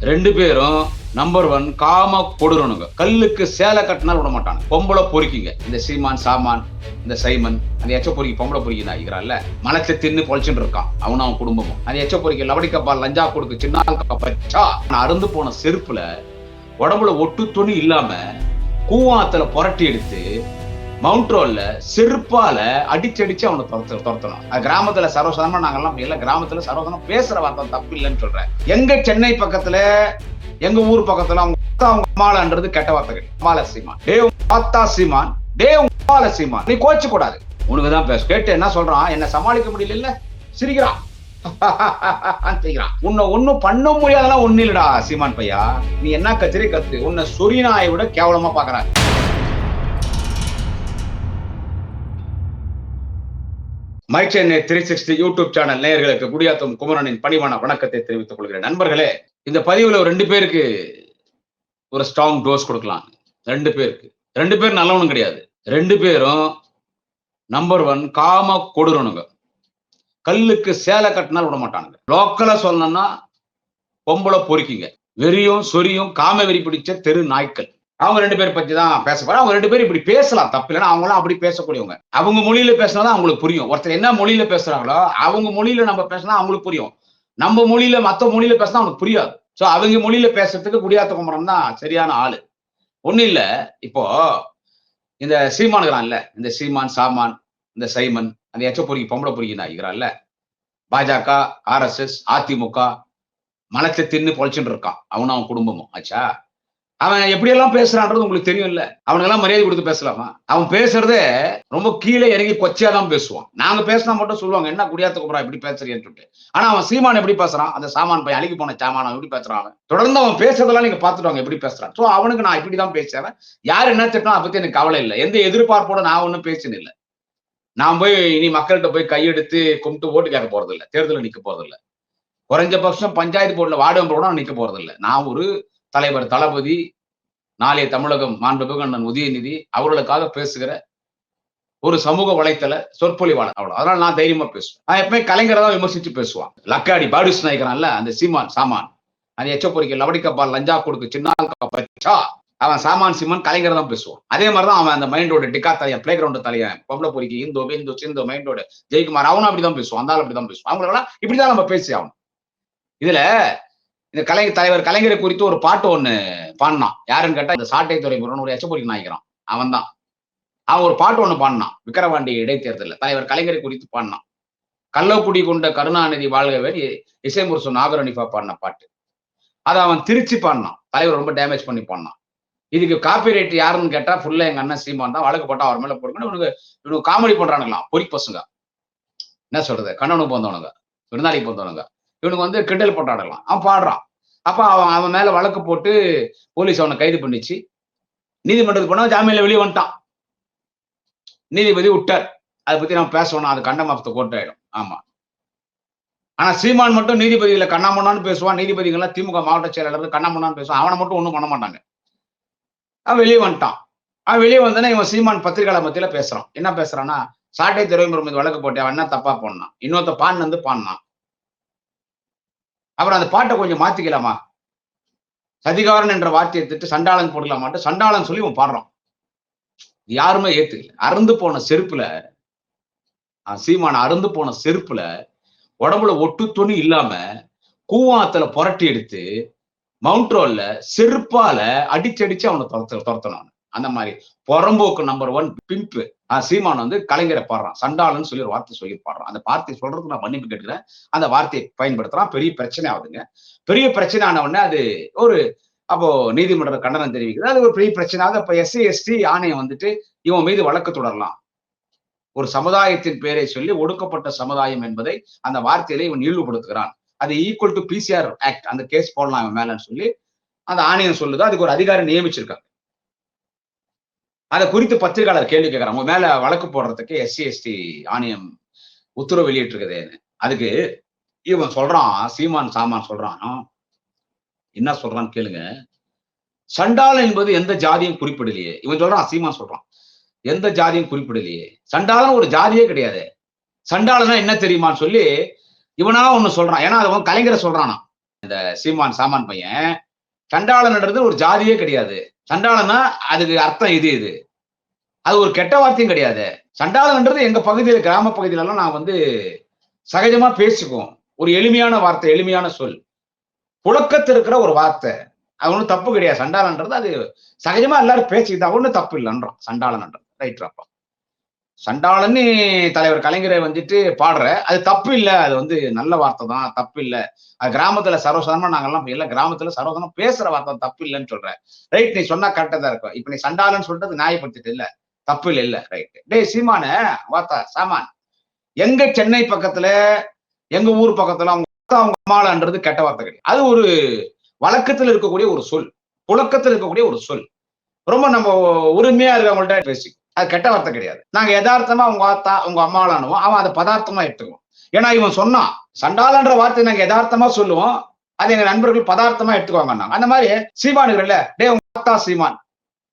ரெண்டு பேரும் number one காம கொடுறனுங்க கல்லுக்கு சேலை கட்டினால் விட மாட்டாங்க. பொம்பளை பொறுக்கிங்க. இந்த சீமான் சாமான் இந்த சைமன் அந்த எச்ச பொறுக்கி பொம்பளை பொறுக்கி நாய்கிறான்ல மலத்தை தின்னு பொழைச்சுட்டு இருக்கான். அவனும் அவன் குடும்பமும். அந்த எச்ச பொறுக்கி லவடி கப்பா லஞ்சா கொடுக்கு சின்ன பச்சா நான் அருந்து போன செருப்புல உடம்புல ஒட்டு துணி இல்லாம கூவாத்துல புரட்டி எடுத்து மவுண்ட் ரோட்ல செருப்பால அடிச்சு அடிச்சு அவனை துரத்து துரத்தணும் அது கிராமத்துல சர்வசாதாரணமா நாங்கெல்லாம் இல்ல. கிராமத்துல சர்வசாதாரணமா பேசுற வார்த்தை தப்பு இல்லைன்னு சொல்றேன். எங்க சென்னை பக்கத்துல எங்க ஊர் பக்கத்துல அவங்க அவங்க அம்மாலன்றது கெட்ட வார்த்தைகள். அம்மால சீமான். டே பாத்தா சீமான். டே அம்மால சீமான். நீ கோச்சு கூடாது உனக்கு தான் பேச. கேட்டு என்ன சொல்றான்? என்ன சமாளிக்க முடியல இல்ல சிரிக்கிறான். செய்கிறான் உன்னை ஒண்ணும் பண்ண முடியாதெல்லாம் ஒண்ணு இல்லடா சீமான் பையா. நீ என்ன கத்திரி கத்து? உன்னை சொரிநாயை விட கேவலமா பாக்குறாங்க. My Chennai three sixty YouTube channel நேயர்களுக்கு குடியாத்தம் குமரனின் பணிவான வணக்கத்தை தெரிவித்துக் கொள்கிறேன். நண்பர்களே இந்த பதிவுல ஒரு ரெண்டு பேருக்கு ஒரு ஸ்ட்ராங் டோஸ் கொடுக்கலாம். ரெண்டு பேருக்கு. ரெண்டு பேர் நல்லவனும் கிடையாது. ரெண்டு பேரும் நம்பர் ஒன் காம கொடுறனுங்க கல்லுக்கு சேலை கட்டினால் விட மாட்டானுங்க. லோக்கலா சொல்லணும்னா பொம்பளை பொறிக்கிங்க. வெறியும் சொரியும் காம வெறி பிடிச்ச தெரு நாய்க்கள். அவங்க ரெண்டு பேர் பத்தி தான் பேச அவங்க ரெண்டு பேரும் இப்படி பேசலாம் தப்பு இல்லைன்னா அவங்களாம் அப்படி பேசக்கூடியவங்க. அவங்க மொழியில பேசினாதான் அவங்களுக்கு புரியும். ஒருத்தர் என்ன மொழியில பேசுறாங்களோ அவங்க மொழியில நம்ம பேசினா அவங்களுக்கு புரியும். நம்ம மொழியில மத்த மொழியில பேசினா அவனுக்கு புரியாது. ஸோ அவங்க மொழியில பேசுறதுக்கு குடியாத்த குமரம் தான் சரியான ஆளு. ஒன்றும் இல்லை இப்போ இந்த சீமானுகிறான்ல இந்த சீமான் சாமான் இந்த சைமன் அந்த எச்ச பொறுக்கி பொம்பளை பொறுக்கி நாய்கிறான்ல பாஜக ஆர்எஸ்எஸ் அதிமுக மலத்தை தின்னு பொழைச்சுட்டு இருக்கான். அவனும் அவன் குடும்பமும். ஆச்சா அவன் எப்படியெல்லாம் பேசுறான்றது உங்களுக்கு தெரியும் இல்ல அவனுக்கெல்லாம் மரியாதை கொடுத்து பேசலாமா? அவன் பேசுறதே ரொம்ப கீழே இறங்கி கொச்சையா தான் பேசுவான். நாங்க பேசினா மட்டும் சொல்லுவாங்க என்ன குடியாத்த குமரா இப்படி பேசுறீன்னு சொல்லிட்டு ஆனா அவன் சீமான் எப்படி பேசுறான்? அந்த சாமான் பையன் அழுகி போன சாமான் எப்படி பேசுறான் அவன்? தொடர்ந்து அவன் பேசுறதெல்லாம் நீங்க பாத்துட்டு எப்படி பேசுறான்? சோ அவனுக்கு நான் இப்படிதான் பேசுறேன். யார் என்ன திட்டம் அதை பத்தி எனக்கு கவலை இல்லை. எந்த எதிர்பார்ப்போட நான் ஒண்ணும் பேசினு இல்லை. நான் போய் இனி மக்கள்கிட்ட போய் கையெடுத்து கும்பிட்டு ஓட்டு கேட்க போறது தேர்தலில் நிக்க போறது குறைஞ்ச குறைஞ்சபட்சம் பஞ்சாயத்து போர்டில் வார்டு மெம்பரோட நான் நிக்க போறது நான் ஒரு தலைவர் தளபதி நாளைய தமிழகம் மாண்புமிகு அண்ணன் உதயநிதி அவர்களுக்காக பேசுகிற ஒரு சமூக வலைத்தள சொற்பொழிவாளர் அவ்வளவு அதனால நான் தைரியமா பேசுவேன். நான் எப்பவுமே கலைஞரை தான் விமர்சிச்சு பேசுவான். லக்காடி பாடிஸ் நாய்க்கிறான்ல அந்த சீமான் சாமான். அந்த எச்ச பொறிக்க லவடி லஞ்சா கொடுக்கு சின்னால் பச்சா அவன் சாமான் சீமான் கலைஞர் தான் பேசுவான். அதே மாதிரி தான் அவன் அந்த மைண்டோட டிக்கா தலையன் பிளே கிரவுண்ட் தலையன் பொம்பளை பொறிக்கி இந்தோ இந்தோ சிந்தோ மைண்டோட ஜெயக்குமார் அவனும் அப்படிதான் பேசுவான் அந்த அப்படிதான் பேசுவான். அவங்களெல்லாம் இப்படிதான் நம்ம பேசி ஆகணும். இதுல இந்த கலைஞர் தலைவர் கலைஞரை குறித்து ஒரு பாட்டு ஒண்ணு பாடினான். யாருன்னு கேட்டா இந்த சாட்டை துறை ஒரு எச்சப்பொறிக்கு நாய்க்கிறான் அவன் தான் அவன் ஒரு பாட்டு ஒண்ணு பாடினான். விக்கிரவாண்டி இடைத்தேர்தலில். தலைவர் கலைஞரை குறித்து பாடினான். கள்ளக்குடி கொண்ட கருணாநிதி வாழ்கவே இசைமுரசு நாகரணிஃபா பாடின பாட்டு. அதை அவன் திருச்சி பாடினான். தலைவர் ரொம்ப டேமேஜ் பண்ணி பாடினான். இதுக்கு காப்பி ரைட் யாருன்னு கேட்டா ஃபுல்லா எங்க அண்ணன் சீமான் தான். வழக்கு போட்டா அவர் மேல போடுக்கணும் இவனுக்கு இவனுக்கு காமெடி பண்றானுங்களாம். பொறி பசங்க. என்ன சொல்றது? கண்ணனுக்கு போந்தவனுங்க விருந்தாளிக்கு போந்தவனுங்க இவனுக்கு வந்து கிண்டல் போட்டாடலாம் அவன் பாடுறான். அப்ப அவன் அவன் மேல வழக்கு போட்டு போலீஸ் அவனை கைது பண்ணிச்சு. நீதிமன்றத்துக்கு போனா ஜாமீன்ல வெளியே வந்துட்டான். நீதிபதி விட்டார். அதை பத்தி நம்ம பேசணும். அது கண்டம் ஆஃப் த கோர்ட் ஆயிடும். ஆமா. ஆனா சீமான் மட்டும் நீதிபதிகளை கண்ணாமண்ணான்னு பேசுவான். நீதிபதிகள்லாம் திமுக மாவட்ட செயலாளர் கண்ணாமண்ணான்னு பேசுவான். அவனை மட்டும் ஒன்றும் பண்ண மாட்டாங்க. அவன் வெளியே வந்துட்டான். அவன் வெளியே வந்தோடனே இவன் சீமான் பத்திரிகையாளர் மத்தியில பேசுறான். என்ன பேசுறான்னா சாட்டை துறைமுறை மீது வழக்கு போட்டு அவன் என்ன தப்பா போடணும் இன்னொருத்த பான் வந்து பாடினான். அப்புறம் அந்த பாட்டை கொஞ்சம் மாத்திக்கலாமா? சதிகாரன் என்ற வார்த்தையை திட்டு சண்டாளன் போடலாமாட்டு சண்டாளன் சொல்லி அவன் பாடுறான். யாருமே ஏத்துக்கல. அறுந்து போன செருப்புல சீமான அறுந்து போன செருப்புல உடம்புல ஒட்டு துணி இல்லாம கூவாத்துல புரட்டி எடுத்து மவுண்ட் ரோல்ல செருப்பால அடிச்சடிச்சு அவனை துரத்து துரத்தினான். அந்த மாதிரி. புறம்போக்கு நம்பர் ஒன் பிம்பு சீமான் வந்து கலைஞரை பாடுறான். சண்டாளன்னு சொல்லி ஒரு வார்த்தை சொல்லி பாடுறான். அந்த வார்த்தை சொல்றதுக்கு நான் மன்னிப்பு கேட்கிறேன் அந்த வார்த்தையை பயன்படுத்துறான். பெரிய பிரச்சனை ஆகுதுங்க. பெரிய பிரச்சனை ஆன உடனே அது ஒரு அப்போ நீதிமன்ற கண்டனம் தெரிவிக்கிறது அது ஒரு பெரிய பிரச்சனை. ஆகுது இப்ப எஸ்சி எஸ்டி ஆணையம் வந்துட்டு இவன் மீது வழக்கு தொடரலாம். ஒரு சமுதாயத்தின் பெயரை சொல்லி ஒடுக்கப்பட்ட சமுதாயம் என்பதை அந்த வார்த்தையில இவன் இழிவுபடுத்துகிறான். அது ஈக்குவல் டு பிசிஆர் ஆக்ட் அந்த கேஸ் போடலாம் இவன் மேலன்னு சொல்லி அந்த ஆணையம் சொல்லுது. அதுக்கு ஒரு அதிகாரி நியமிச்சிருக்காங்க. அதை குறித்து பத்திரிகையாளர் கேள்வி கேட்கறாங்க உங்க மேல வழக்கு போடுறதுக்கு எஸ்சி எஸ்டி ஆணையம் உத்தரவு வெளியிட்டிருக்குதேன்னு அதுக்கு இவன் சொல்றான் சீமான் சாமான் சொல்றான். என்ன சொல்றான்னு கேளுங்க. சண்டாளன் என்பது எந்த ஜாதியும் குறிப்பிடலையே. இவன் சொல்றான் சீமான் சொல்றான். எந்த ஜாதியும் குறிப்பிடலையே. சண்டாளம் ஒரு ஜாதியே கிடையாது. சண்டாளனா என்ன தெரியுமான்னு சொல்லி இவனா ஒண்ணு சொல்றான். ஏன்னா அது அவன் கலைஞரை சொல்றானா இந்த சீமான் சாமான் பையன். சண்டாளன்ன்றது ஒரு ஜாதியே கிடையாது. சண்டாளம்னா அதுக்கு அர்த்தம் இது இது. அது ஒரு கெட்ட வார்த்தையும் கிடையாது. சண்டாளம்ன்றது எங்க பகுதியில் கிராம பகுதியிலலாம் நான் வந்து சகஜமா பேசிக்குவோம். ஒரு எளிமையான வார்த்தை எளிமையான சொல். புழக்கத்து இருக்கிற ஒரு வார்த்தை. அது ஒன்றும் தப்பு கிடையாது. சண்டாளன்றது அது சகஜமா எல்லாரும் பேசிக்கிட்டா ஒன்றும் தப்பு இல்லைன்றோம். சண்டாளன்ன்றது ரைட் அப்பா சண்டாளன்னு தலைவர் கலைஞரை வந்துட்டு பாடுற. அது தப்பு இல்லை. அது வந்து நல்ல வார்த்தை தான். தப்பு இல்லை. அது கிராமத்துல சர்வசாதாரணமா நாங்கெல்லாம் எல்லாம் கிராமத்துல சர்வசாதாரணம் பேசுற வார்த்தை தப்பு இல்லைன்னு சொல்றேன் ரைட் நீ சொன்னா கரெக்டா தான் இருக்கும். இப்ப நீ சண்டாளன்னு சொல்லிட்டு நியாயப்படுத்திட்டு இல்ல. தப்பு இல்லை இல்ல. ரைட் டேய் சீமான வார்த்தா சாமான். எங்க சென்னை பக்கத்துல எங்க ஊர் பக்கத்துல அவங்க அவங்க அம்மாளான்றது கெட்ட வார்த்தை கிடையாது. அது ஒரு வழக்கத்துல இருக்கக்கூடிய ஒரு சொல். புழக்கத்துல இருக்கக்கூடிய ஒரு சொல். ரொம்ப நம்ம உரிமையா இருக்கவங்கள்ட்ட பேசி அது கெட்ட வார்த்தை கிடையாது. நாங்க யதார்த்தமா உங்க ஆத்தா உங்க அம்மாவளானுவோம் அவன் அதை பதார்த்தமா எடுத்துக்குவோம் ஏன்னா இவன் சொன்னான் சண்டாளன்ற வார்த்தை நாங்க யதார்த்தமா சொல்லுவோம். அது எங்க நண்பர்கள் பதார்த்தமா எடுத்துக்குவாங்க அந்த மாதிரி சீமானுகள்ல டே உங்க ஆத்தா சீமான்.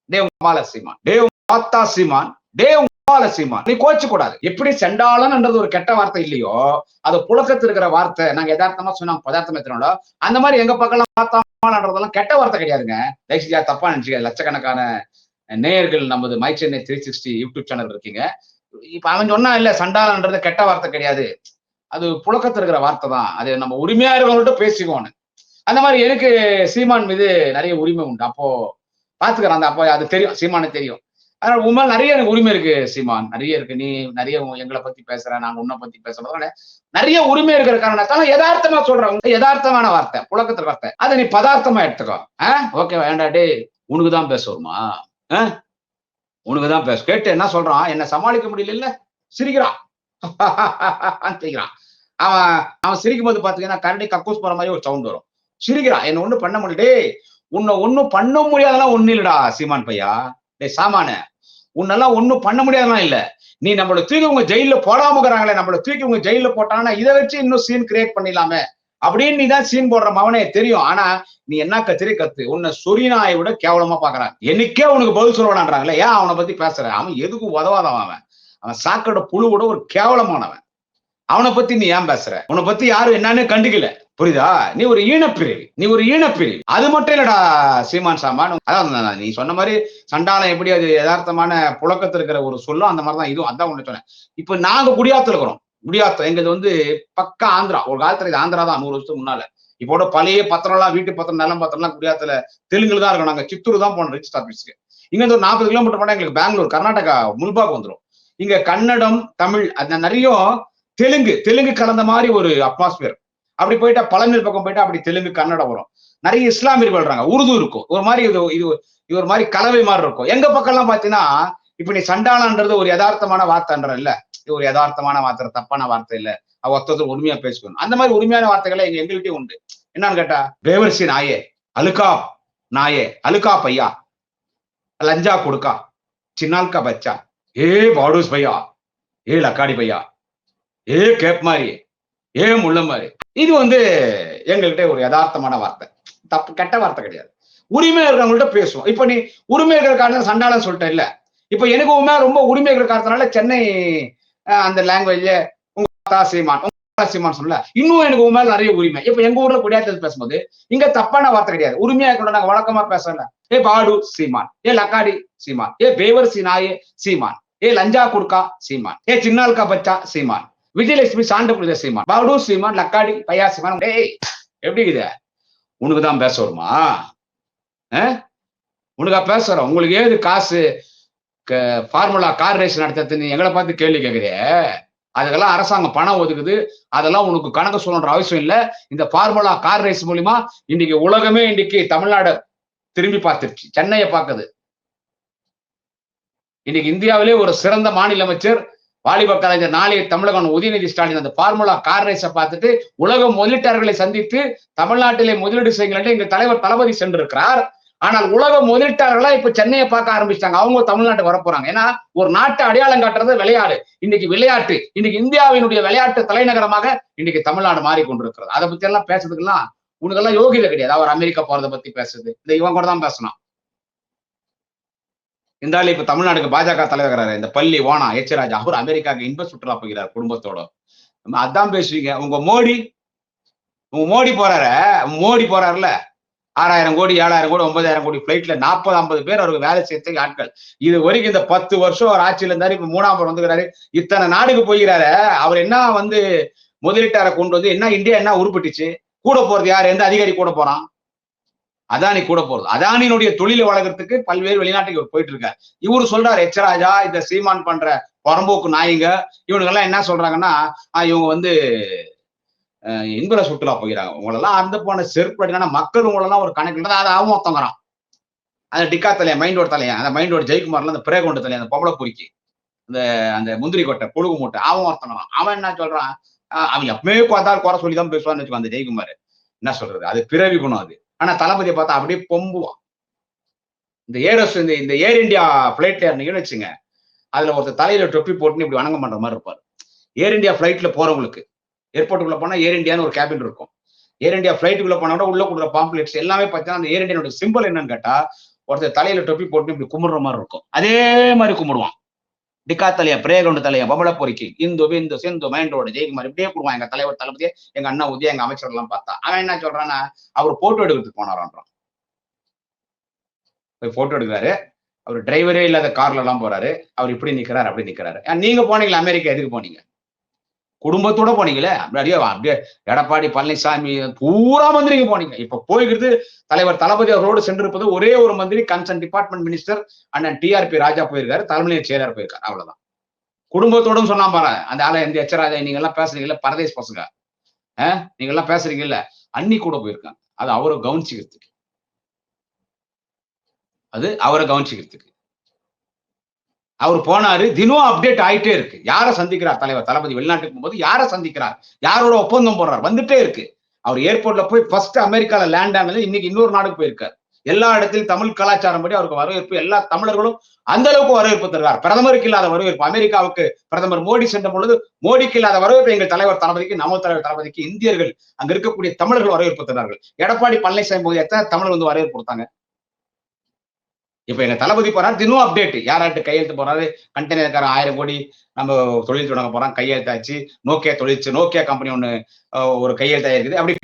டே உங்க அம்மால சீமான். டே உங்க ஆத்தா சீமான். டே உங்க சீமான். நீ கோச்சு கூடாது. எப்படி செண்டாளன்ன்றது ஒரு கெட்ட வார்த்தை இல்லையோ அது புழக்கத்துல இருக்கிற வார்த்தை நாங்க யதார்த்தமா சொன்னா பதார்த்தம் எத்தனோட அந்த மாதிரி எங்க பக்கம் ஆத்தா அம்மான்றதெல்லாம் கெட்ட வார்த்தை கிடையாதுங்க. தயவுசெய்து தப்பா நினைச்சுக்க லட்சக்கணக்கான நேயர்கள் நமது my Chennai three sixty YouTube channel இருக்கீங்க. இப்ப அவன் சொன்னா இல்ல சண்டாளன்றது கெட்ட வார்த்தை கிடையாது. அது புழக்கத்துல இருக்கிற வார்த்தை தான். அது நம்ம உரிமையா இருக்கவங்கள்ட்ட பேசிக்கோன்னு அந்த மாதிரி எனக்கு சீமான் மீது நிறைய உரிமை உண்டு. அப்போ பாத்துக்கிறேன் அந்த அப்போ அது தெரியும் சீமானுக்கு தெரியும். அதனால உண்மை நிறைய எனக்கு உரிமை இருக்கு சீமான். நிறைய இருக்கு. நீ நிறைய எங்களை பத்தி பேசுற நாங்க உன்னை பத்தி பேசுறதுனால நிறைய உரிமை இருக்கிற காரணத்தால யதார்த்தமா சொல்றேன் உங்க யதார்த்தமான வார்த்தை புழக்கத்துல வார்த்தை. அதை நீ பதார்த்தமா எடுத்துக்கோ. ஆஹ் ஓகே வேண்டா டே உனக்கு தான் பேசுவோமா உனக்கு தான் பேச. கேட்டு என்ன சொல்றான்? என்ன சமாளிக்க முடியல இல்ல சிரிக்கிறான். சிரிக்கிறான் அவன் அவன் சிரிக்கும் போது பாத்தீங்கன்னா கரண்டி கக்கூஸ் போற மாதிரி ஒரு சவுண்ட் வரும். சிரிக்கிறான் என்ன ஒண்ணு பண்ண முடியல. உன்னை ஒண்ணும் பண்ண முடியாதெல்லாம் ஒண்ணு இல்லடா சீமான் பையா. டேய் சாமான உன்னெல்லாம் ஒண்ணும் பண்ண முடியாதெல்லாம் இல்ல. நீ நம்மள தூக்கி உங்க ஜெயில போடாம இருக்கிறாங்களே நம்மள தூக்கி உங்க ஜெயில போட்டாங்கன்னா இதை வச்சு இன்னும் சீன் கிரியேட் பண்ணிடலாமே. அப்படின்னு நீ தான் சீன் போடுற மவனே தெரியும். ஆனா நீ என்ன கத்திரி கத்து? உன்னை சொரிநாயை விட கேவலமா பாக்குறான். என்னைக்கே உனக்கு பதில் சொல்லுவான்றாங்களே ஏன் அவனை பத்தி பேசுற? அவன் எதுக்கும் உதவாதவன் அவன்? அவன் சாக்கோட புழு கூட ஒரு கேவலமானவன். அவனை பத்தி நீ ஏன் பேசுற? உன்னை பத்தி யாரும் என்னன்னு கண்டுக்கல. புரியுதா? நீ ஒரு ஈனப்பிரிவு. நீ ஒரு ஈனப்பிரிவு. அது மட்டும் இல்லடா சீமான் சாமான். அதான் நீ சொன்ன மாதிரி சண்டாளம் எப்படி அது யதார்த்தமான புழக்கத்துல இருக்கிற ஒரு சொல்லும் அந்த மாதிரி தான் இதுவும் அதான் ஒண்ணு சொன்னேன். இப்ப நாங்க குடியாத்துல இருக்கிறோம். குடியாத்தம் எங்கது வந்து பக்கா ஆந்திரா. ஒரு காலத்துல இது ஆந்திரா தான் நூறு வருஷத்துக்கு முன்னால. இப்போட பழைய பத்திரம் எல்லாம் வீட்டு பத்திரம் நிலம் பத்திரம் எல்லாம் குடியாத்துல தெலுங்குல தான் இருக்கோம். நாங்க சித்தூர் தான் போனோம் ரிஜிஸ்டர் ஆஃபீஸ்க்கு இங்க வந்து ஒரு நாற்பது கிலோமீட்டர் போனா எங்களுக்கு பெங்களூர் கர்நாடகா முல்பாக் வந்துரும். இங்க கன்னடம் தமிழ் அந்த நிறைய தெலுங்கு தெலுங்கு கலந்த மாதிரி ஒரு அட்மாஸ்பியர் அப்படி போயிட்டா பழனில் பக்கம் போயிட்டா அப்படி தெலுங்கு கன்னடம் வரும். நிறைய இஸ்லாமியர்கள் வர்றாங்க உருது இருக்கும். ஒரு மாதிரி இது இது இது ஒரு மாதிரி கலவை மாதிரி இருக்கும். எங்க பக்கம் எல்லாம் பாத்தீங்கன்னா இப்ப நீ சண்டானன்றது ஒரு யதார்த்தமான வார்த்தைன்ற இல்ல இது ஒரு யதார்த்தமான வார்த்தை தப்பான வார்த்தை இல்ல அவ ஒருத்தர் உரிமையா பேசிக்கணும் அந்த மாதிரி உரிமையான வார்த்தைகளை எங்க எங்கள்கிட்டயும் உண்டு என்னன்னு கேட்டா பேவர்சி நாயே அலுக்கா நாயே அலுக்கா பையா லஞ்சா கொடுக்கா சின்னால்கா பச்சா ஏ பாடூஸ் பையா ஏ லக்காடி பையா ஏ கேப் மாதிரி ஏ முள்ள மாதிரி இது வந்து எங்கள்கிட்ட ஒரு யதார்த்தமான வார்த்தை தப்பு கெட்ட வார்த்தை கிடையாது உரிமை இருக்கிறவங்கள்ட்ட பேசுவோம் இப்ப நீ உரிமை இருக்கிற காரணம் சண்டாளம் சொல்லிட்டேன் இல்ல இப்ப எனக்கு உண்மை ரொம்ப உரிமை இருக்கிற காரணத்தினால சென்னை அந்த லாங்குவேஜ் உங்க தாத்தா சீமான் உங்க சீமான் சொல்லல இன்னும் எனக்கு உங்க மேல நிறைய உரிமை. இப்ப எங்க ஊர்ல குடியாத்தல் பேசும்போது இங்க தப்பான வார்த்தை கிடையாது. உரிமையா இருக்கணும் நாங்க வழக்கமா பேசல ஏ பாடு சீமான் ஏ லக்காடி சீமான் ஏ பேவர் சீனாயே சீமான் ஏ லஞ்சா குடுக்கா சீமான் ஏ சின்னால்கா பச்சா சீமான் விஜயலட்சுமி சாண்டு புரித சீமான் பாடு சீமான் லக்காடி பையா சீமான். எப்படி இது? உனக்கு தான் பேச வருமா? அஹ்? உனக்கா பேசுறோம் உங்களுக்கு ஏது காசு? ஃபார்முலா கார் ரேஸ் நடத்துறது நீ எங்களை பார்த்து கேள்வி கேட்குறிய அதுக்கெல்லாம் அரசாங்கம் பணம் ஒதுக்குது. அதெல்லாம் உனக்கு கணக்கு சொல்லணுன்ற அவசியம் இல்ல. இந்த ஃபார்முலா கார் ரேஸ் மூலியமா இன்னைக்கு உலகமே இன்னைக்கு தமிழ்நாடு திரும்பி பார்த்துருச்சு. சென்னையை பார்க்குது. இன்னைக்கு இந்தியாவிலே ஒரு சிறந்த மாநில அமைச்சர் வாலிப கலைஞர் நாளைய தமிழகம் உதயநிதி ஸ்டாலின் அந்த ஃபார்முலா கார் ரேஸை பார்த்துட்டு உலக முதலீட்டாளர்களை சந்தித்து தமிழ்நாட்டிலே முதலீடு செய்யுங்கள் என்று எங்க தலைவர் தளபதி சென்றிருக்கிறார். ஆனால் உலக முதலீட்டாளர்களா இப்ப சென்னையை பார்க்க ஆரம்பிச்சிட்டாங்க. அவங்க தமிழ்நாட்டு வர போறாங்க ஏன்னா ஒரு நாட்டை அடையாளம் காட்டுறது விளையாடு. இன்னைக்கு விளையாட்டு இன்னைக்கு இந்தியாவினுடைய விளையாட்டு தலைநகரமாக இன்னைக்கு தமிழ்நாடு மாறிக்கொண்டிருக்கிறது. அதை பத்தி எல்லாம் பேசுறதுக்கெல்லாம் உனக்கெல்லாம் யோகிதை கிடையாது. அவர் அமெரிக்கா போறதை பத்தி பேசுறது. இந்த இவன் கூட தான் பேசணும். இந்த ஆள் இப்ப தமிழ்நாடுக்கு பாஜக தலைவர் இந்த பள்ளி ஓனா எச் ராஜா அவர் அமெரிக்காவுக்கு இன்ப சுற்றுலா போகிறார் குடும்பத்தோட. நம்ம அதான் பேசுவீங்க உங்க மோடி உங்க மோடி போறாரு. மோடி போறாருல ஆறாயிரம் கோடி ஏழாயிரம் கோடி ஒன்பதாயிரம் கோடி பிளைட்ல நாற்பது ஐம்பது பேர் அவருக்கு வேலை செய்யறதுக்கு ஆட்கள். இது வரைக்கும் இந்த பத்து வருஷம் அவர் ஆட்சியில இருந்தாரு இப்ப மூணாம் பேர் வந்துக்கிறாரு. இத்தனை நாடுக்கு போகிறாரு அவர் என்ன வந்து முதலீட்டாரை கொண்டு வந்து என்ன இந்தியா என்ன உருப்பிட்டுச்சு? கூட போறது யார்? எந்த அதிகாரி கூட போறான்? அதானி கூட போறது. அதானியினுடைய தொழிலை வளர்க்கறதுக்கு பல்வேறு வெளிநாட்டுக்கு போயிட்டு இருக்காரு இவரு சொல்றாரு எச்சராஜா இந்த சீமான் பண்ற புறம்போக்கு நாயிங்க இவனுங்க எல்லாம் என்ன சொல்றாங்கன்னா இவங்க வந்து இன்புற சுற்றுலா போகிறாங்க. உங்களெல்லாம் அந்த போன செருப்பு அடினா மக்கள் உங்களெல்லாம் ஒரு கணக்கு அதை அவன் ஒருத்தங்கிறான் அந்த டிக்கா தலையா மைண்டோட தலையா அந்த மைண்டோட ஜெயக்குமார்ல அந்த பிரேகொண்ட தலையா அந்த பொம்பளை பொறிக்கு அந்த அந்த முந்திரி கொட்டை புழுகு மூட்டை அவன் ஒருத்தங்கிறான் அவன் என்ன சொல்றான்? ஆஹ் அவன் எப்பவுமே பார்த்தாலும் குறை சொல்லி தான் பேசுவான்னு வச்சுக்கோ அந்த ஜெயக்குமார் என்ன சொல்றது? அது பிறவி குணம் அது. ஆனா தளபதியை பார்த்தா அப்படியே பொம்புவான். இந்த ஏரோஸ் இந்த இந்த ஏர் இந்தியா பிளைட்ல இருந்தீங்கன்னு வச்சுங்க அதுல ஒருத்தர் தலையில டொப்பி போட்டுன்னு இப்படி வணங்கம் பண்ற மாதிரி இருப்பாரு. ஏர் இந்தியா பிளைட்ல போறவங்களுக்கு ஏர்போர்ட்டுக்குள்ள போனா ஏர் இண்டியான்னு ஒரு கேபின் இருக்கும். ஏர் இந்தியா ஃப்ளைட்டுக்குள்ள போனா கூட உள்ள கொடுக்குற பாம்ப்ளெட்ஸ் எல்லாமே பார்த்தீங்கன்னா அந்த ஏர் இண்டியானோட சிம்பிள் என்னன்னு கேட்டா ஒருத்தர் தலையில டொப்பி போட்டு இப்படி கும்பிடுற மாதிரி இருக்கும். அதே மாதிரி கும்பிடுவான். டிக்கா தலையா பிரேகொண்டு தலையா பபள பொறிக்கு இந்து விந்து சிந்து மைண்டோட ஜெயக்குமார் இப்படியே கொடுவான் எங்க தலைவர் தளபதியே எங்க அண்ணா உதய எங்க அமைச்சர் எல்லாம் பார்த்தா. அவன் என்ன சொல்றான்னா அவர் போட்டோ எடுக்கிறதுக்கு போனாரான்றான். போய் போட்டோ எடுக்கிறாரு. அவர் டிரைவரே இல்லாத கார்ல எல்லாம் போறாரு. அவர் இப்படி நிக்கிறாரு அப்படி நிக்கிறாரு. நீங்க போனீங்களா அமெரிக்கா எதுக்கு போனீங்க? குடும்பத்தோட போனீங்களே? அப்படியே அப்படியே எடப்பாடி பழனிசாமி பூரா மந்திரிங்க போனீங்க. இப்ப போய்கிறது தலைவர் தளபதி அவரோடு சென்றிருப்பது ஒரே ஒரு மந்திரி கன்சர்ன் டிபார்ட்மெண்ட் மினிஸ்டர் அண்ணன் டிஆர்பி ராஜா போயிருக்காரு தலைமை செயலர் போயிருக்காரு அவ்வளவுதான். குடும்பத்தோடும் சொன்னா பாரு அந்த ஆளை எந்த எச்சராஜா நீங்க எல்லாம் பேசுறீங்கல்ல பரதேஷ் பசங்க. ஆஹ் நீங்க எல்லாம் பேசுறீங்கல்ல அன்னி கூட போயிருக்காங்க. அது அவரை கவனிச்சுக்கிறதுக்கு. அது அவரை கவனிச்சுக்கிறதுக்கு. அவர் போனாரு. தினம் அப்டேட் ஆயிட்டே இருக்கு. யாரை சந்திக்கிறார் தலைவர்? தளபதி வெளிநாட்டுக்கு போகும்போது யாரை சந்திக்கிறார்? யாரோட ஒப்பந்தம் போடுறார்? வந்துட்டே இருக்கு. அவர் ஏர்போர்ட்ல போய் ஃபர்ஸ்ட் அமெரிக்கால லேண்ட் ஆனது இன்னைக்கு இன்னொரு நாடுக்கு போயிருக்காரு. எல்லா இடத்திலும் தமிழ் கலாச்சாரம் படி அவருக்கு வரவேற்பு எல்லா தமிழர்களும் அந்த அளவுக்கு வரவேற்பு தருவார் பிரதமருக்கு இல்லாத வரவேற்பு. அமெரிக்காவுக்கு பிரதமர் மோடி சென்ற பொழுது மோடிக்கு இல்லாத வரவேற்பு எங்கள் தலைவர் தளபதிக்கு நம்ம தலைவர் தளபதிக்கு இந்தியர்கள் அங்க இருக்கக்கூடிய தமிழர்கள் வரவேற்பு தருவார்கள் எடப்பாடி பழனிசாமி போது எத்தனை தமிழர் வந்து வரவேற்பு கொடுத்தாங்க? இப்ப எங்க தளபதி போறாரு தினம் அப்டேட் யாராட்டு கையெழுத்து போறாரு? கண்டெய்னர்காரன் ஆயிரம் கோடி நம்ம தொழில் தொடங்க போறோம் கையெழுத்தாச்சு. நோக்கியா தொழிற்சி நோக்கியா கம்பெனி ஒண்ணு ஒரு கையெழுத்தாயிருக்குது அப்படி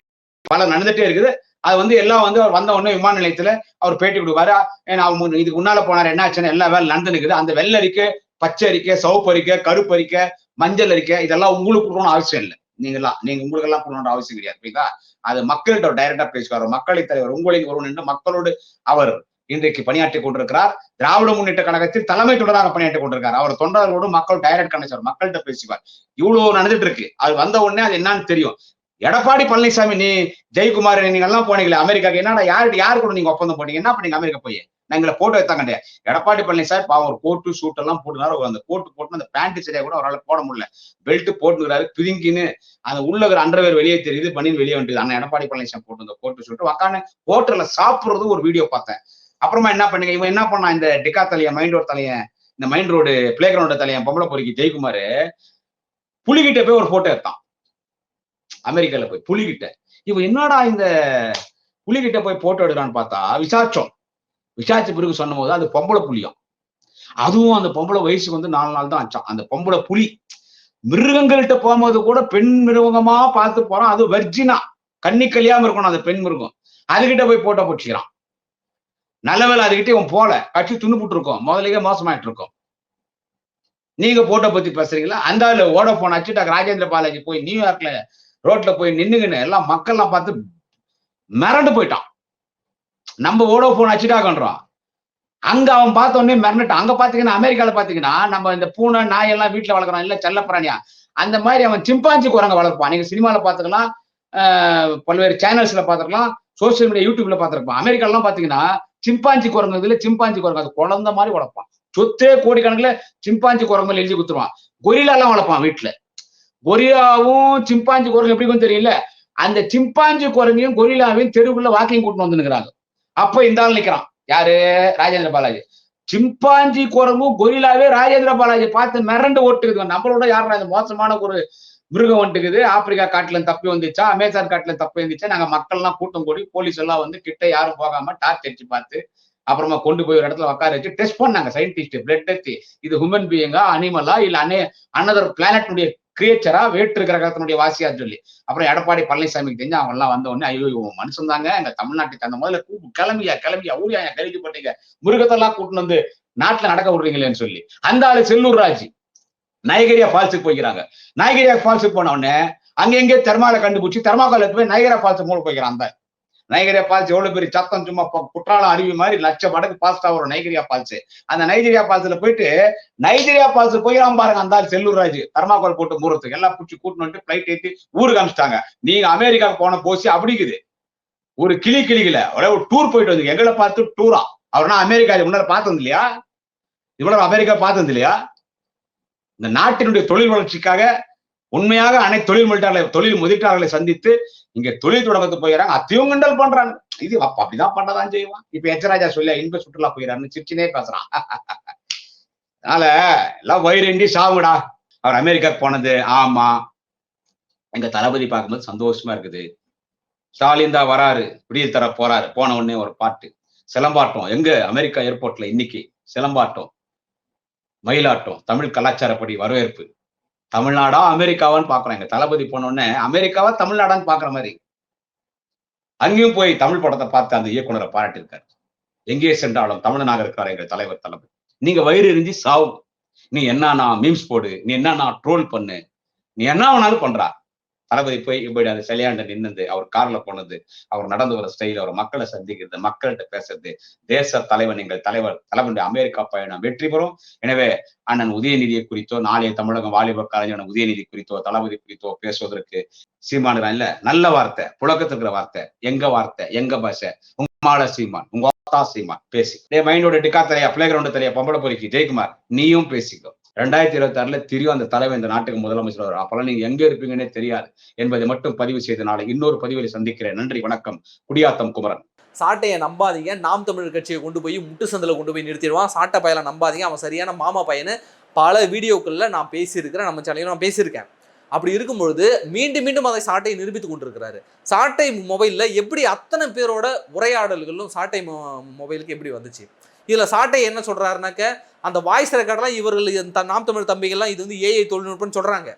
பல நடந்துட்டே இருக்குது. அது வந்து எல்லாம் வந்து அவர் வந்த உடனே விமான நிலையத்துல அவர் பேட்டி கொடுப்பாரு. ஏன்னா அவங்க இதுக்கு முன்னால போனார் என்ன ஆச்சுன்னு எல்லா வேலை நடந்து இருக்குது அந்த வெள்ளை அறிக்கை பச்சை அறிக்கை சவுப்பு அறிக்கை கருப்பு அறிக்கை மஞ்சள் அறிக்கை இதெல்லாம் உங்களுக்கு கொடுக்கணும்னு அவசியம் இல்லை. நீங்களாம் நீங்க உங்களுக்கு எல்லாம் கொடுக்கணும்னு அவசியம் கிடையாது புரியுதா? அது மக்கள்கிட்ட டைரக்டா பேசுவார். மக்களை தலைவர் உங்களின் ஒருவன் என்று மக்களோடு அவர் இன்றைக்கு பணியாற்றி கொண்டிருக்கிறார். திராவிட முன்னேற்ற கழகத்தில் தலைமை தொடராக பணியாற்றி கொண்டிருக்கார். அவர் தொண்டர்களோடு மக்கள் டைரக்ட் கணேசர் மக்கள்கிட்ட பேசுவார் இவ்வளவு நடந்துட்டு இருக்கு. அது வந்த உடனே அது என்னன்னு தெரியும். எடப்பாடி பழனிசாமி நீ ஜெயக்குமார் நீங்க எல்லாம் போனீங்களே அமெரிக்காக்கு என்னடா யாரு யாரு கூட நீங்க ஒப்பந்தம் போனீங்க என்ன பண்ணீங்க அமெரிக்கா போய்? நாங்கள போட்டோ எடுத்தாங்க எடப்பாடி பழனிசாமி பாவம் ஒரு கோட்டு சூட் எல்லாம் போட்டுனாரு. அந்த கோட்டு போட்டு அந்த பேண்ட் சரியா கூட அவரால் போட முடியல. பெல்ட் போட்டுக்கிறாரு பிதுங்கின்னு அந்த உள்ள இருக்கிற அண்டர்வேர் வெளியே தெரியுது பண்ணின்னு வெளியே வந்துட்டு அண்ணன் எடப்பாடி பழனிசாமி போட்டு அந்த கோட்டு சூட்டு உக்கான ஹோட்டல்ல சாப்பிடுறது ஒரு வீடியோ பார்த்தேன். அப்புறமா என்ன பண்ணுங்க? இவன் என்ன பண்ணான் இந்த டிக்கா தலைய மைண்ட் ரோடு தலையன் இந்த மைண்ட் ரோடு பிளே கிரவுண்ட் தலையன் பொம்பளை பொறுக்கி ஜெயக்குமார் புலிகிட்ட போய் ஒரு போட்டோ எடுத்தான். அமெரிக்கால போய் புலிகிட்ட. இவன் என்னடா இந்த புலிகிட்ட போய் போட்டோ எடுக்கிறான்னு பார்த்தா விசாரிச்சோம். விசாரிச்ச பிறகு சொன்ன போது அது பொம்பளை புலியும். அதுவும் அந்த பொம்பளை வயசுக்கு வந்து நாலு நாள் தான் ஆச்சான். அந்த பொம்பளை புலி மிருகங்கள்கிட்ட போகும்போது கூட பெண் மிருகமா பார்த்து போறான். அது வர்ஜினா கண்ணி கல்யாம இருக்கணும் அந்த பெண் மிருகம். அதுகிட்ட போய் போட்டோ போட்டுக்கிறான் நல்ல வேலை அதுகிட்ட இவன் போல. கட்சி துணுப்புட்டு இருக்கோம் முதலிலே மோசமாயிட்டு இருக்கோம் நீங்க போட்டோ பத்தி பேசுறீங்களா? அந்த ஆளு ஓட போன அச்சுட்டாக் ராஜேந்திர பாலாஜி போய் நியூயார்க்ல ரோட்ல போய் நின்னுங்கன்னு எல்லாம் மக்கள்லாம் பார்த்து மிரண்டு போயிட்டான். நம்ம ஓட போன் அச்சுட்டாக்கன்றோம் அங்க அவன் பார்த்த உடனே மிரண்டுட்டான். அங்க பாத்தீங்கன்னா அமெரிக்கால பாத்தீங்கன்னா நம்ம இந்த பூனை நாய் எல்லாம் வீட்டுல வளர்க்குறோம் இல்ல செல்லப்பிராணியா. அந்த மாதிரி அவன் சிம்பாஞ்சி குரங்க வளர்ப்பான். நீங்க சினிமால பாத்துக்கலாம் பல்வேறு சேனல்ஸ்ல பாத்துக்கலாம் சோசியல் மீடியா யூடியூப்ல பாத்துருப்பான் அமெரிக்காலாம் பாத்தீங்கன்னா சிம்பாஞ்சி குரங்கு சிம்பாஞ்சி குரங்கு. அது குழந்த மாதிரி வளர்ப்பான். சொத்தே கோடிக்கணக்குல சிம்பாஞ்சி குரங்கு எழுதி குத்துருவான் கொரிலா எல்லாம் வளர்ப்பான் வீட்டுல. கொரியாவும் சிம்பாஞ்சி குரங்கு எப்படி தெரியல. அந்த சிம்பாஞ்சி குரங்கையும் கொரிலாவையும் தெருவுக்குள்ள வாக்கிங் கூட்டு வந்துருக்கிறாங்க அப்ப இந்த ஆள் நிக்கிறான். யாரு? ராஜேந்திர பாலாஜி. சிம்பாஞ்சி குரங்கும் கொரிலாவே ராஜேந்திர பாலாஜி பார்த்து மிரண்டு ஓட்டுக்குது. நம்மளோட யாரா இந்த மோசமான ஒரு மிருகம் வந்துக்குது. ஆப்பிரிக்கா காட்டுல தப்பி வந்துச்சா? அமேசான் காட்டுல தப்பி வந்துச்சா? நாங்க மக்கள்லாம் கூட்டம் கூடி போலீஸ் எல்லாம் வந்து கிட்ட யாரும் போகாம டார்ச் அடிச்சு பார்த்து அப்புறமா கொண்டு போய் ஒரு இடத்துல உட்கார வச்சு டெஸ்ட் பண்ணாங்க. சயின்டிஸ்ட் பிளட் டெஸ்ட் இது ஹியூமன் பீயிங்கா அனிமலா இல்ல அனே அனதர் பிளானட்னுடைய கிரியேச்சரா வேற்று கிரகத்தினுடைய வாசியா சொல்லி. அப்புறம் எடப்பாடி பழனிசாமிக்கு தெரிஞ்சு அவங்க எல்லாம் வந்த உடனே ஐயோ மனுஷன் தாங்க. எங்க தமிழ்நாட்டுக்கு அந்த முதல்ல கூப்பு கிளம்பியா கிளம்பியா ஊரியா போட்டீங்க. மிருகத்தெல்லாம் கூட்டின்னு வந்து நாட்டுல நடக்க விடுறீங்களேன்னு சொல்லி. அந்த ஆளு செல்லூர் ராஜ். நைகரியா ஃபால்ஸுக்கு போய்க்கிறாங்க. நைகரியா ஃபால்ஸுக்கு போன உடனே அங்க எங்கே தெர்மால கண்டுபிடிச்சு தெர்மாக்கால போய் நைகேரியா ஃபால்ஸ் மூட போய்க்கிறான் அந்த. நைகரியா ஃபால்ஸ் எவ்வளவு பெரிய சத்தம் சும்மா குற்றாலம் அருவி மாதிரி லட்ச மடங்கு பாஸ்டா வரும் நைகரியா ஃபால்ஸ் அந்த நைஜீரியா ஃபால்ஸ்ல போயிட்டு நைஜீரியா ஃபால்ஸ் போயிடாம பாருங்க அந்த ஆள் செல்லூர் ராஜ். தர்மாக்கோல் போட்டு மூறத்துக்கு எல்லாம் பிடிச்சி கூட்டின்னு வந்துட்டு ஃபிளைட் ஏற்றி ஊருக்கு அனுப்பிச்சிட்டாங்க. நீங்க அமெரிக்காவுக்கு போன போசி அப்படிக்குது ஒரு கிளி கிளிக்கல. ஒரே ஒரு டூர் போயிட்டு வந்து எங்களை பார்த்து டூரா அவர்னா அமெரிக்கா முன்னாடி பார்த்தது இல்லையா? இவ்வளவு அமெரிக்கா பார்த்தது இல்லையா? இந்த நாட்டினுடைய தொழில் வளர்ச்சிக்காக உண்மையாக அனைத்து தொழில் முதலீட்டாளர்களை தொழில் முதலீட்டாளர்களை சந்தித்து இங்க தொழில் தொடங்கத்துக்கு போயிடறாங்க. அத்தையும் கிண்டல் பண்றாங்க. இது அப்ப அப்படிதான் பண்ணதான் செய்வான். இப்ப எச்சராஜா சொல்லி இன்ப சுற்றுலா போயிடறாருன்னு சிரிச்சினே பேசுறான். அதனால எல்லாம் வயிறு சாவுடா. அவர் அமெரிக்காக்கு போனது. ஆமா. எங்க தளபதி பார்க்கும்போது சந்தோஷமா இருக்குது. ஸ்டாலின் தான் வராரு. விடியல் தர போறாரு. போன உடனே ஒரு பாட்டு. சிலம்பாட்டம். எங்க? அமெரிக்கா ஏர்போர்ட்ல இன்னைக்கு. சிலம்பாட்டம். மயிலாட்டம் தமிழ் கலாச்சாரப்படி வரவேற்பு. தமிழ்நாடா அமெரிக்காவான்னு பாக்குறோம் எங்க தளபதி போன உடனே அமெரிக்காவா தமிழ்நாடான்னு பாக்குற மாதிரி. அங்கேயும் போய் தமிழ் படத்தை பார்த்து அந்த இயக்குனரை பாராட்டியிருக்காரு. எங்கே சென்றாலும் தமிழனாக இருக்கிறார் எங்கள் தலைவர் தளபதி. நீங்க வயிறு எரிஞ்சு சாவு. நீ என்னன்னா மீம்ஸ் போடு. நீ என்னன்னா ட்ரோல் பண்ணு. நீ என்ன வேணாலும் பண்றா. தளபதி போய் இப்படி அந்த சிலையாண்ட நின்னது அவர் கார்ல போனது அவர் நடந்து வர ஸ்டைல் அவர் மக்களை சந்திக்கிறது மக்கள்கிட்ட பேசுறது தேச தலைவன் எங்கள் தலைவர் தலைவனுடைய அமெரிக்கா பயணம் வெற்றி பெறும். எனவே அண்ணன் உதயநிதியை குறித்தோ நாளைய தமிழகம் வாலிப கலைஞர் உதயநிதி குறித்தோ தளபதி குறித்தோ பேசுவதற்கு சீமானுதான் இல்ல நல்ல வார்த்தை புழக்கத்துல இருக்கிற வார்த்தை எங்க வார்த்தை எங்க பாஷை உங்க மாட சீமான் உங்க சீமான் பேசி. டே மைண்டோட டிக்கா தலையா பிளே கிரவுண்ட் தலையா பம்பட பொறிக்கி ஜெயக்குமார் நீயும் பேசிக்கோ. ரெண்டாயிரத்தி இருபத்தி ஆறுல திரியும் அந்த தலைவர் இந்த நாட்டுக்கு முதலமைச்சர் வரும் அப்பெல்லாம் நீங்க எங்க இருப்பீங்கன்னே தெரியாது என்பதை மட்டும் பதிவு செய்த நாளை இன்னொரு பதிவில் சந்திக்கிறேன். நன்றி வணக்கம். குடியாத்தம் குமரன். சாட்டையை நம்பாதீங்க. நாம் தமிழர் கட்சியை கொண்டு போய் முட்டு சந்தில் கொண்டு போய் நிறுத்திடுவான். சாட்டை பையலை நம்பாதீங்க. அவன் சரியான மாமா பையனு. பல வீடியோக்களில் நான் பேசியிருக்கிறேன். நம்ம சேனலில் நான் பேசியிருக்கேன். அப்படி இருக்கும்பொழுது மீண்டும் மீண்டும் அதை சாட்டையை நிரூபித்து கொண்டிருக்கிறாரு. சாட்டை மொபைலில் எப்படி அத்தனை பேரோட உரையாடல்களும் சாட்டை மொபைலுக்கு எப்படி வந்துச்சு? இதில் சாட்டை என்ன சொல்கிறாருனாக்க அந்த வாய்ஸ் ரெக்கார்டெலாம் இவர்கள் இந்த நாம் தமிழ் தம்பிகள்லாம் இது வந்து ஏஐ தொழில்நுட்பம்னு சொல்கிறாங்க